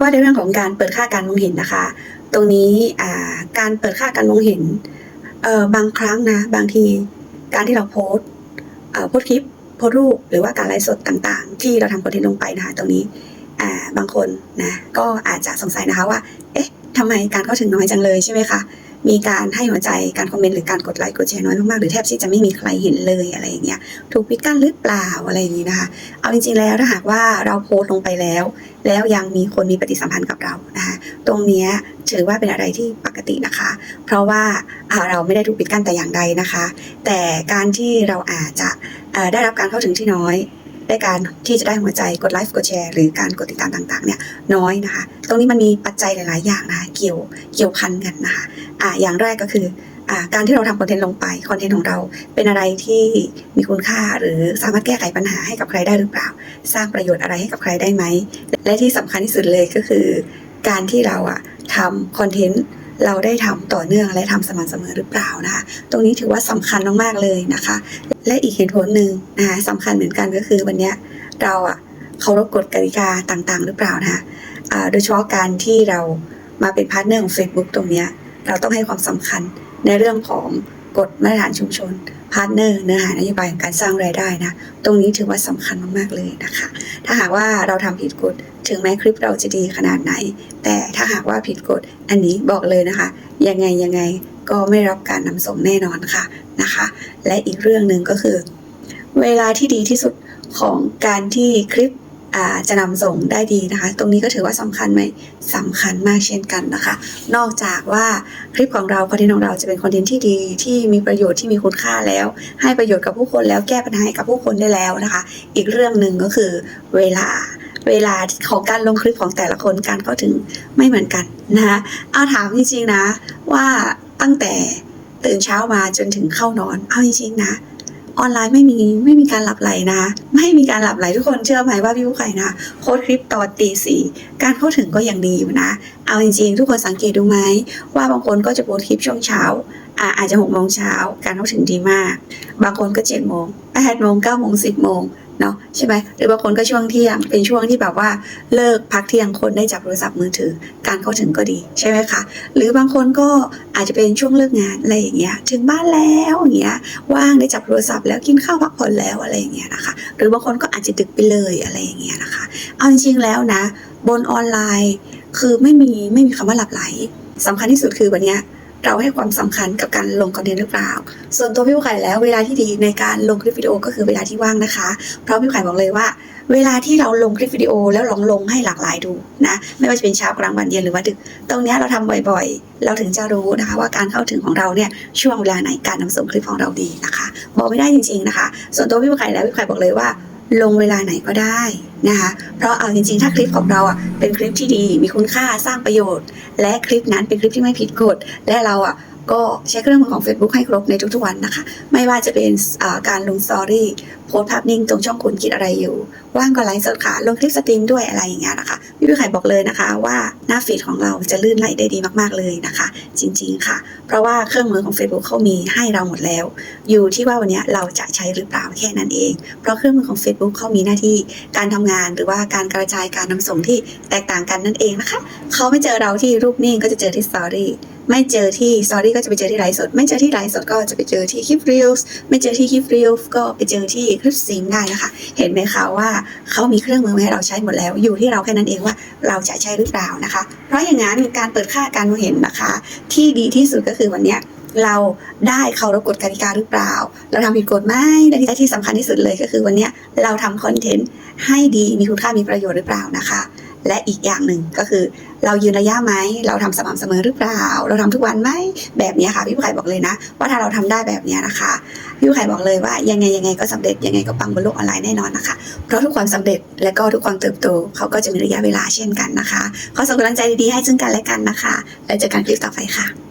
ว่าในเรื่องของการเปิดค่าการมองเห็นนะคะ ตรงนี้การเปิดค่าการมองเห็นบางครั้งนะบางทีการที่เราโพสโพสคลิปโพสรูปหรือว่าการไลฟ์สดต่างๆ ที่เราทำคอนเทนต์ลงไปนะคะตรงนี้บางคนนะก็อาจจะสงสัยนะคะว่า เอ๊ะทำไมการเข้าถึงน้อยจังเลยใช่ไหมคะ มีการให้หัวใจการคอมเมนต์หรือการกดไลค์กดแชร์น้อยมากๆหรือแทบที่จะไม่มีใครเห็นเลยอะไรอย่างเงี้ยถูกปิดกั้นหรือเปล่าอะไรอย่างงี้นะคะ เอาจริงๆแล้วถ้าหากว่าเราโพสต์ลงไปแล้ว แล้วยังมีคนมีปฏิสัมพันธ์กับเรานะคะตรงเนี้ยถือว่าเป็นอะไรที่ปกตินะคะ เพราะว่าเราไม่ได้ถูกปิดกั้นแต่อย่างใดนะคะ แต่การที่เราอาจจะได้รับการเข้าถึงที่น้อย ได้การที่จะได้หัวใจกดไลฟ์กดแชร์ หรือการกดติดตามต่างๆเนี่ยน้อยนะคะ ตรงนี้มันมีปัจจัยหลาย ๆ อย่างนะคะเกี่ยวเกี่ยวพันกันนะคะอ่าอย่างแรกก็คืออ่าการที่เราทำคอนเทนต์ลงไปคอนเทนต์ของเราเป็นอะไรที่มีคุณค่าหรือสามารถแก้ไขปัญหาให้กับใครได้หรือเปล่า สร้างประโยชน์อะไรให้กับใครได้ไหม และที่สำคัญที่สุดเลยก็คือ การที่เราอะทำคอนเทนต์ เราได้ทำต่อเนื่องและทำสม่ำเสมอหรือเปล่านะคะตรงนี้ถือว่าสำคัญมากๆเลยนะคะ และอีกเหตุผลหนึ่งนะคะสำคัญเหมือนกันก็คือวันเนี้ยเราอะเคารพกฎกติกาต่างๆ หรือเปล่านะคะโดยเฉพาะการที่เรามาเป็นพาร์ทเนอร์ของ Facebook ตรงเนี้ยเราต้องให้ความสำคัญในเรื่องของกฎมาตรฐานชุมชน พาร์ทเนอร์เนื้อหานโยบายของการสร้างรายได้นะ ตรงนี้ถือว่าสำคัญมากๆเลยนะคะ ถ้าหากว่าเราทำผิดกฎถึงแม้คลิปเราจะดีขนาดไหน แต่ถ้าหากว่าผิดกฎอันนี้บอกเลยนะคะ ยังไงยังไงก็ไม่รับการนำส่งแน่นอนค่ะนะคะ และอีกเรื่องหนึ่งก็คือ เวลาที่ดีที่สุดของการที่คลิป จะนำส่งได้ดีนะคะ ตรงนี้ก็ถือว่าสำคัญไหมสำคัญมากเช่นกันนะคะ นอกจากว่าคลิปของเราคอนเทนต์ของเราจะเป็นคอนเทนต์ที่ดีที่มีประโยชน์ที่มีคุณค่าแล้ว ให้ประโยชน์กับผู้คนแล้วแก้ปัญหาให้กับผู้คนได้แล้วนะคะ อีกเรื่องหนึ่งก็คือเวลาเวลาของการลงคลิปของแต่ละคนการเข้าถึงไม่เหมือนกันนะคะเอาถามจริงๆนะว่าตั้งแต่ตื่นเช้ามาจนถึงเข้านอน เอาจริงๆนะ ออนไลน์ไม่มีไม่มีการหลับไหลนะไม่มีการหลับไหลทุกคนเชื่อไหมว่าพี่ผู้ไข่นะโพสต์คลิปตอนตีสี่การเข้าถึงก็ยังดีอยู่นะ เอาจริงๆ ทุกคนสังเกตดูไหมว่าบางคนก็จะโพสคลิปช่วงเช้าอาอาจจะหกโมงเช้าการเข้าถึงดีมาก บางคนก็เจ็ดโมงแปดโมงเก้าโมงสิบโมง เนาะใช่ไหมหรือบางคนก็ช่วงเที่ยงเป็นช่วงที่แบบว่าเลิกพักเที่ยงคนได้จับโทรศัพท์มือถือ การเข้าถึงก็ดีใช่ไหมคะหรือบางคนก็อาจจะเป็นช่วงเลิกงานอะไรอย่างเงี้ยถึงบ้านแล้วอย่างเงี้ยว่างได้จับโทรศัพท์แล้วกินข้าวพักผ่อนแล้วอะไรอย่างเงี้ยนะคะหรือบางคนก็อาจจะดึกไปเลยอะไรอย่างเงี้ยนะคะเอาจริงๆแล้วนะ บนออนไลน์คือไม่มีไม่มีคำว่าหลับไหลสำคัญที่สุดคือวันเนี้ย เราให้ความสำคัญกับการลงคอนเทนต์หรือเปล่า ส่วนตัวพี่ผู้ไขแล้วเวลาที่ดีในการลงคลิปวิดีโอก็คือเวลาที่ว่างนะคะ เพราะพี่ผู้ไขบอกเลยว่า เวลาที่เราลงคลิปวิดีโอแล้วลองลงให้หลากหลายดูนะ ไม่ว่าจะเป็นเช้ากลางวันเย็นหรือว่าดึก ตรงนี้เราทำบ่อยๆ เราถึงจะรู้นะคะ ว่าการเข้าถึงของเราเนี่ยช่วงเวลาไหนการนำส่งคลิปของเราดีนะคะบอกไม่ได้จริง ๆนะคะ ส่วนตัวพี่ผู้ไขแล้วพี่ผู้ไขบอกเลยว่า ลงเวลาไหนก็ได้นะคะ เพราะเอาจริงๆ ถ้าคลิปของเราอะเป็นคลิปที่ดี มีคุณค่าสร้างประโยชน์ และคลิปนั้นเป็นคลิปที่ไม่ผิดกฎและเราอะ ก็ใช้เครื่องมือของ Facebook ให้ครบในทุกๆวันนะคะ ไม่ว่าจะเป็นการลงสตอรี่โพสภาพนิ่งตรงช่องคุณคิดอะไรอยู่ ว่างก็ไลฟ์สดค่ะ ลงคลิปสตรีมด้วยอะไรอย่างเงี้ยนะคะ พี่พี่ไข่บอกเลยนะคะ ว่าหน้าฟีดของเราจะลื่นไหลได้ดีมากๆเลยนะคะ จริงๆค่ะ เพราะว่าเครื่องมือของ Facebook เขามีให้เราหมดแล้ว อยู่ที่ว่าวันนี้เราจะใช้หรือเปล่าแค่นั้นเอง เพราะเครื่องมือของ Facebook เขามีหน้าที่การทำงานหรือว่าการกระจายการนำส่งที่แตกต่างกันนั่นเองนะคะเขาไม่เจอเราที่รูปนิ่งก็จะเจอที่สตอรี่ ไม่เจอที่สตอรี่ก็จะไปเจอที่ไลฟ์สด ไม่เจอที่ไลฟ์สดก็จะไปเจอที่คลิปรีลส์ไม่เจอที่คลิปรีลส์ก็ไปเจอที่คลิปซีมได้นะคะ เห็นไหมคะว่าเขามีเครื่องมือมาให้เราใช้หมดแล้ว อยู่ที่เราแค่นั้นเองว่าเราจะใช้หรือเปล่านะคะ เพราะอย่างนั้นการเปิดค่าการมองเห็นนะคะ ที่ดีที่สุดก็คือวันนี้เราได้เคารพกฎกติกาหรือเปล่า เราทำผิดกฎไหมและที่ที่สำคัญที่สุดเลยก็คือวันนี้เราทำคอนเทนต์ให้ดีมีคุณค่ามีประโยชน์หรือเปล่านะคะ และอีกอย่างหนึ่งก็คือ เรายืนระยะไหมเราทำสม่ำเสมอหรือเปล่า เราทำทุกวันไหมแบบนี้ค่ะพี่ผู้ไข่บอกเลยนะ ว่าถ้าเราทำได้แบบนี้นะคะพี่ผู้ไข่บอกเลยว่ายังไงยังไงก็สำเร็จยังไงก็ปังบนโลกออนไลน์แน่นอนนะคะเพราะทุกความสำเร็จและก็ทุกความเติบโตเขาก็จะมีระยะเวลาเช่นกันนะคะขอส่งกำลังใจดีๆให้ซึ่งกันและกันนะคะ แล้วเจอกันคลิปต่อไปค่ะ